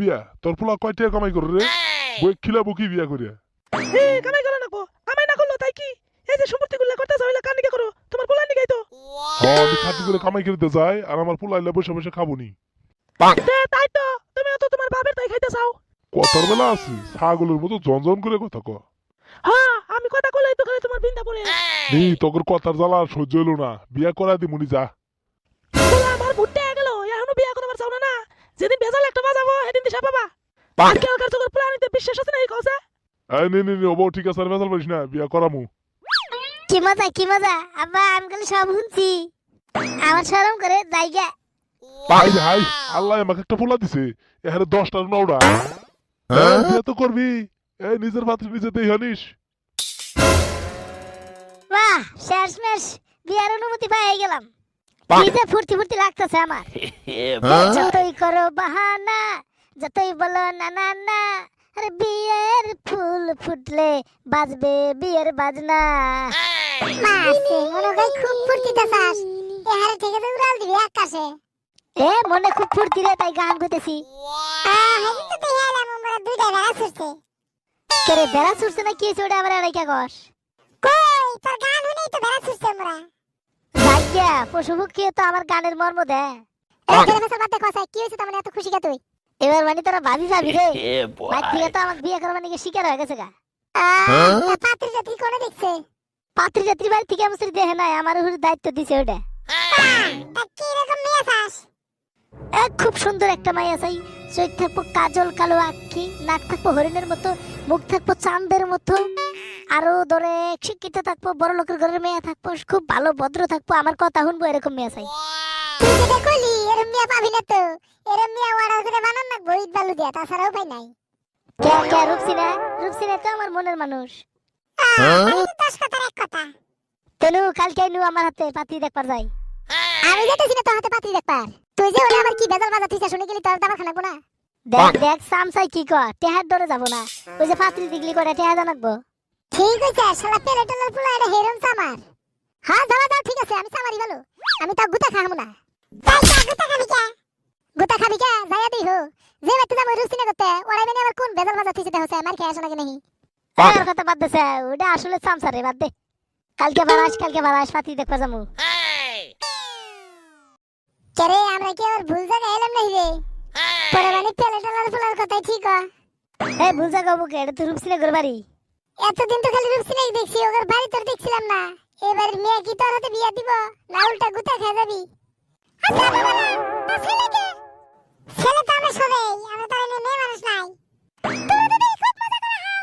বিয়া? তোর পোলা কয়টা কামাই করে রে বই খিলাবো কি বিয়া করিয়া এ কামাই করা নাকো। কামাই না করল তাই কি? এই যে সম্পত্তি গুলা করতে চাইলে কান নিকে করো তোমার পোলা নিকেই তো। হ্যাঁ আমি খাটি করে কামাই করে যাই আর আমার পোলা এলে বসে বসে খাব নি দে তাই তো তুমি তো তোমার বাপের তাই খাইতে চাও। কথার বেলা আছি ছাগলের মতো জনজন করে কথা ক। হ্যাঁ আমি কথা কইলেই তো খালি তোমার বিন্দা পড়ে নি তোর কথার জ্বালা সহ্য হলো না। বিয়া করা দি মুনি যা। যেদিন বেজাল একটা বাজাবো সেদিন দিশা পাবা। আজকালকার চোখের পোলা নিতে বিশ্বাস আছে না এই কসে এই নে নে নে ও বউ ঠিক আছে আর বেজাল পারিস না বিয়া করামু। কি মজা কি মজা। আব্বা আমি খালি সব শুনছি। আমার শরম করে জায়গা রে হাই আল্লাহ আমাকে একটা পোলা দিছে। এখানে দশটার নৌড়া হ্যাঁ? বিয়া তো করবি। এই নিজের পাত্রে নিজে দেই হানিস বাহ শেষমেশ বিয়ার অনুমতি পেয়ে গেলাম। নিজে ফুর্তি ফুর্তি লাগতেছে আমার। যতই করো বাহানা যতই বলো না না না আরে বিয়ের ফুল ফুটলে বাজবে বিয়ের বাজনা। মাসে মনে হয় খুব চাস এহারে থেকে তো উড়াল দিবি আকাশে। এ মনে খুব ফুর্তি রে তাই গান করতেছি কেরে বেড়া ছুটছে। না কি হয়েছে ওটা আবার আড়াই কাগজ কই তোর গান শুনেই তো বেড়া ছুটছে আমরা। ভাগ্যা পশু পক্ষী তো আমার গানের মর্ম দে। এবার মানে তোরা ভাবি ভাবি রে। ভাই থেকে তো আমার বিয়ে করবার নাকি শিকার হয়ে গেছে গা? পাত্রী যাত্রী কোনে দেখছে? পাত্রী যাত্রী বাড়ি থেকে আমার দেহে নাই আমার উপর দায়িত্ব দিছে ওটা। এ, খুব সুন্দর একটা মাইয়া চাই। চোখ থাকব কাজল কালো আখি নাক থাকব হরিণের মতো মুখ থাকব চাঁদের মতো। আরও ধরে শিক্ষিত থাকব বড় লোকের ঘরের মেয়ে থাকব খুব ভালো ভদ্র থাকব আমার কথা শুনব এরকম মেয়ে চাই। তুই যেটা এরম মেয়ে পাবি না তো। এরম মেয়ে অর্ডার করে বানান না বইত বালু দিয়া তাছাড়া উপায় নাই। কে কে রূপসিনা? রূপসিনা তো আমার মনের মানুষ। দশ কথার এক কথা। তেনু কালকে নু আমার হাতে পাতি দেখবার যাই। আমি যেতেছি না তোর হাতে পাতি দেখবার। তুই যে ওটা আবার কি বেজাল বাজাতিস শুনে গেলি তোর দাবার খানাবো না। দেখ দেখ সামসাই কি কর টেহার ধরে যাব না। ওই যে পাত্রি দিগলি করে টেহা জানাকবো ঠিক আছে শালা পেলে টেলার পুলা এটা হেরম সামার। হ্যাঁ যাওয়া যাও ঠিক আছে আমি সামারি ভালো আমি তো গুতা খাব না। তাই কা গুতা খাবি কে? গুতা খাবি কে? যাইয়া দিই হো যে ব্যক্তি যাব রুস্তিনে করতে ওরাই মানে আবার কোন বেজাল বাজাতিস এটা হচ্ছে আমার খেয়ে আসো নাকি নাকি আর কথা বাদ দেছে ওটা আসলে সামসার বাদ দে। কালকে বারাস কালকে বারাস পাতি দেখবা যামু কেরে আমরা কি আর ভুল জায়গায় এলাম নাই রে? পরে মানে পেলে টেলার ফুলার কথা ঠিক এ ভুল জায়গা বুকে এটা তো রূপসিনে ঘর বাড়ি। এতদিন তো খালি রূপসিনে দেখছি ওর বাড়ি তোর দেখছিলাম না। এবার মেয়ে কি তোর হাতে বিয়া দিব? না উল্টা গুতা খেয়ে যাবি। আচ্ছা বাবা না ছেলে তো আমরা সবাই আমরা তো এনে মেয়ে মানুষ নাই তোরা তো দেখি খুব মজা করে হাও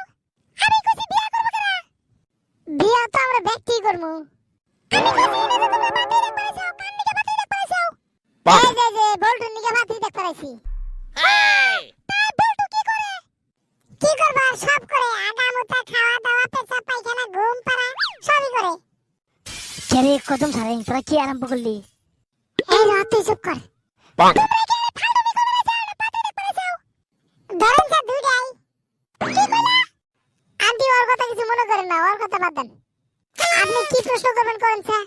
আমি কইছি বিয়া করব কেনা বিয়া তো আমরা ব্যক্তি করমু আমি কইছি না যে তোমরা বাতি দেখ পারাইছাও কান নিকে বাতি দেখ পারাইছাও এই যে যে বল্টুর নিকে বাতি দেখ পারাইছি তাই বল্টু কি করে? কি করবা? সব করে আগামুতা খাওয়া দাওয়া পেশা পায়খানা ঘুম পাড়া সবই করে। কেরে কদম সারে তোরা কি আরম্ভ করলি? এই রাত চুপ কর। আরে আন্টি ওর কথা কিছু মনে করেন না ওর কথা বাদ দেন। আপনি কি প্রশ্ন করবেন করেন স্যার?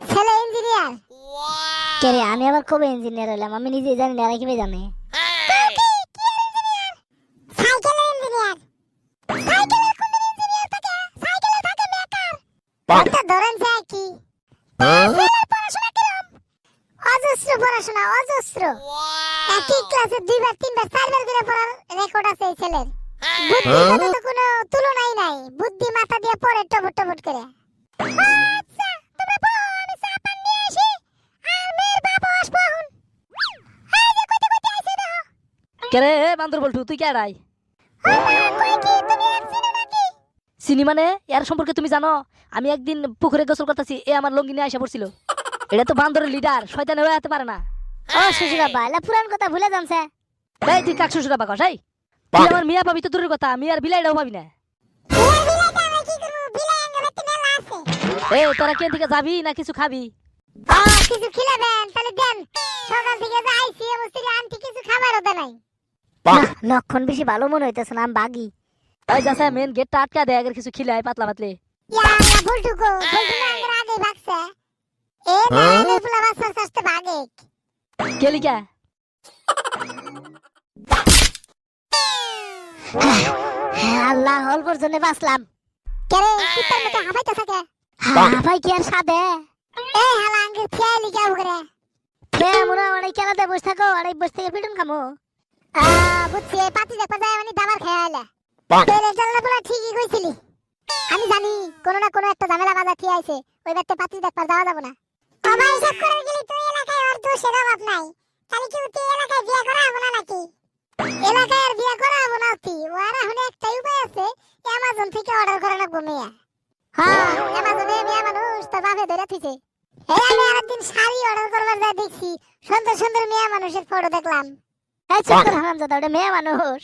ছেলে ইঞ্জিনিয়ার। কে রে আমি আবার কবে ইঞ্জিনিয়ার হলাম? আমি নিজে জানি না জানে? স্যার কি। ছেলের পড়াশোনা কিরম অজস্র পড়াশোনা অজস্র। একই ক্লাসে দুইবার তিনবার চারবার করে পড়ার রেকর্ড আছে এই ছেলের। বুদ্ধির তো কোনো তুলনাই নাই। বুদ্ধি মাথা দিয়ে পড়ে টবট টবট করে। কেরে এ বান্দর বলটু তুই চিনো মানে এর সম্পর্কে তুমি জানো? আমি একদিন পুকুরে গোসল করতেছি এ আমার লঙ্গি নিয়ে আসা পড়ছিল। এটা তো বান্দরের লিডার শয়তান হয়ে যেতে পারে না। ও শ্বশুর বাবা এলা পুরান কথা ভুলে যামছে এই তুই কাক শ্বশুরা এই? তুই আমার মিয়া পাবি তো দূরের কথা আমি আর বিলাইটাও পাবি না। এই তোরা কেন থেকে যাবি না কিছু খাবি? আ কিছু খিলাবেন তাহলে দেন। সকাল থেকে মুস্ত্রি আন্টি কিছু খাবারও দেয় নাই। লক্ষণ বেশি ভালো মনে হইতেছে না বাঘি বাগি। ওই যাচ্ছে মেন গেটটা আটকা দেয় আগের কিছু খিলাই পাতলা পাতলে। হ্যাঁ? কেলিকা। হ্যাঁ, আল্লাহ হল পর্যন্ত বাঁচলাম। কেরে কুত্তার কি আর সাদে এই হালা আঙ্গের খেয়ালি যাও করে। খেয়ে মোরা অনেক খেলাতে বসে থাকো অনেক বসে থেকে পিটন খামো। বুঝছি এই পাতি দেখবা যায় মানে দাবার খেয়ে চললে বলে ঠিকই কইছিলি। আমি জানি কোনো না কোনো একটা ঝামেলা বাজা ঠিক আছে ওই ব্যাটে পাতি দেখবার যাওয়া যাব না। আমার হিসাব করে গেলি তুই এলাকায় ওর দোষের অভাব নাই। তাহলে কি তুই এলাকায় বিয়ে করা হব না নাকি? এলাকায় আর বিয়ে করা হব না তুই ওর এখন একটাই উপায় আছে অ্যামাজন থেকে অর্ডার করা লাগবো মেয়ে। হ্যাঁ অ্যামাজনে মেয়ে মানুষ তোর বাপে ধরে থুইছে। এই আমি আরেকদিন শাড়ি অর্ডার করবার যা দেখছি। সুন্দর সুন্দর মেয়ে মানুষের ফটো দেখলাম। এই চুপ করে হারাম দাদা ওটা মেয়ে মানুষ।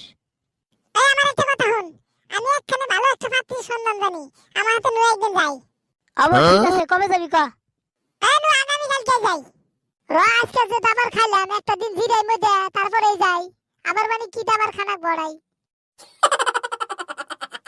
এই আমার একটা কথা শুন আমি একখানে ভালো একটা পাত্রীর সন্ধান জানি আমার হাতে নয় একদিন যাই অবশ্যই ঠিক আছে কবে যাবি কা? এই নু আগামী কালকে যাই। র আজকে যে দাবার খাইলাম একটা দিন জিরাই মধ্যে তারপরে যাই। আমার মানে কি দাবার খানা বড়াই